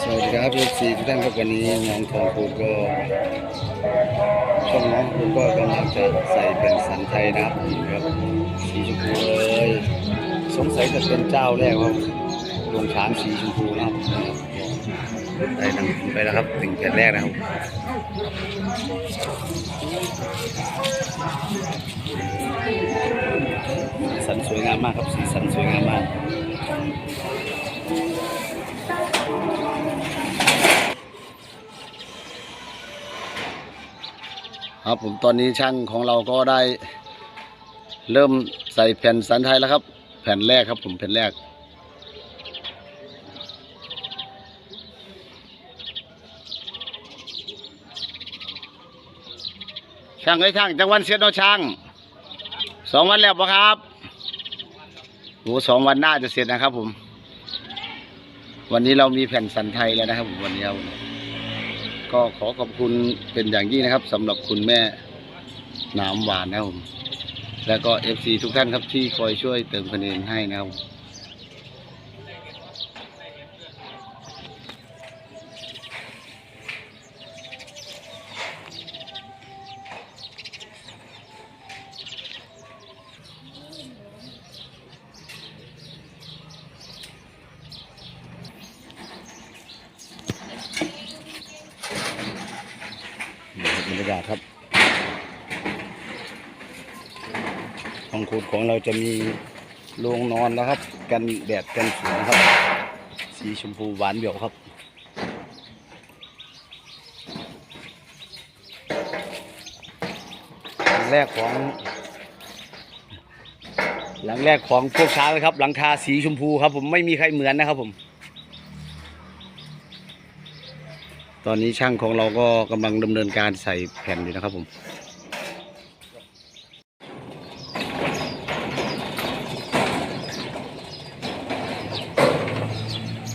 สวัสดีครับทุกสี่ทุกท่านครับวันนี้น้องทองคูก็ช่องน้องคูก็กำลังจะใส่เป็นสันไทยนะครับสีชมพูเลยสงสัยจะเป็นเจ้าแรกครับลงช้างสีชมพูนะครับได้นำไปแล้วครับถึงแผ่นแรกนะครับสันสวยงามมากครับสีสัน ครับผมตอนนี้ช่างของเราก็ได้ เริ่มใส่แผ่นสันไทยแล้วครับ แผ่นแรกครับ ผมแผ่นแรก ช่างเอ้ช่างจังวันเสียดเนาะช่างสองวันแล้วปะครับโอ้สองวันหน่าจะเสร็จนะครับ ผม วันนี้เรามีแผ่นสันไทยแล้วนะครับผมวันนี้ครับ ก็ขอขอบคุณเป็นอย่างยิ่งนะครับสำหรับคุณแม่นามหวานนะครับผมแล้วก็เอฟซีทุกท่านครับที่คอยช่วยเติมคะแนนให้นะครับ รับรรยากาศครับห้องคูดของเราจะมีโรงนอนแล้วครับ กันแดดกันฝนครับ สีชมพูหวานเหี่ยวครับหลังแรกของ หลังแรกของพวกช้างเลยครับ หลังคาสีชมพูครับ ผมไม่มีใครเหมือนนะครับผม ตอนนี้ช่างของเราก็กำลังดำเนินการใส่แผ่นอยู่นะครับผม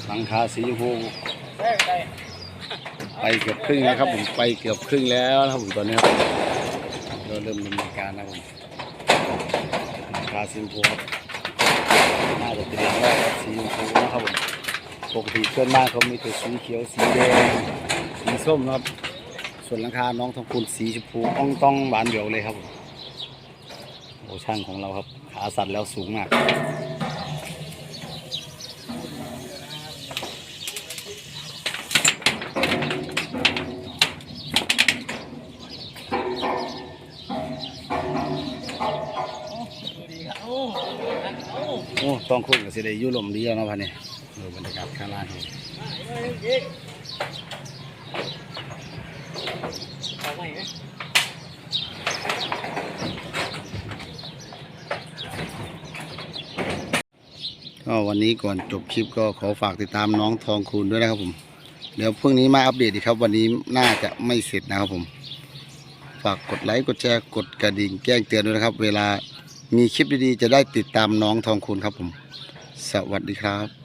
หลังคาสีชมพูไปเกือบครึ่งแล้วครับผมไปเกือบครึ่งแล้วนะครับผมตอนนี้ครับเราเริ่มดำเนินการนะครับผมหลังคาสีชมพูครับน่าจะเป็นหลังแรกครับสีชมพูนะครับผมปกติเพื่อนบ้านเขามีแต่สีเขียวสีแดง สีส้มครับ ส่วนหลังคาน้องทองคุณสีชมพูอ่องต้องหวานเดียวเลยครับผมโอ้ช่างของเราครับ ขาสั่นแล้วสูงมากโอ้ต้องคุยกับสิได้อยุลมดีแล้วเนาะพันนี่ดูบรรยากาศข้างล่าง ก็วันนี้ก่อนจบคลิปก็ขอฝากติดตามน้องทองคูณด้วยนะครับผม เดี๋ยวพรุ่งนี้มาอัปเดตอีกครับ วันนี้น่าจะไม่เสร็จนะครับผม ฝากกดไลค์กดแชร์กดกระดิ่งแจ้งเตือนด้วยนะครับ เวลามีคลิปดีๆ จะได้ติดตามน้องทองคูณครับผม สวัสดีครับ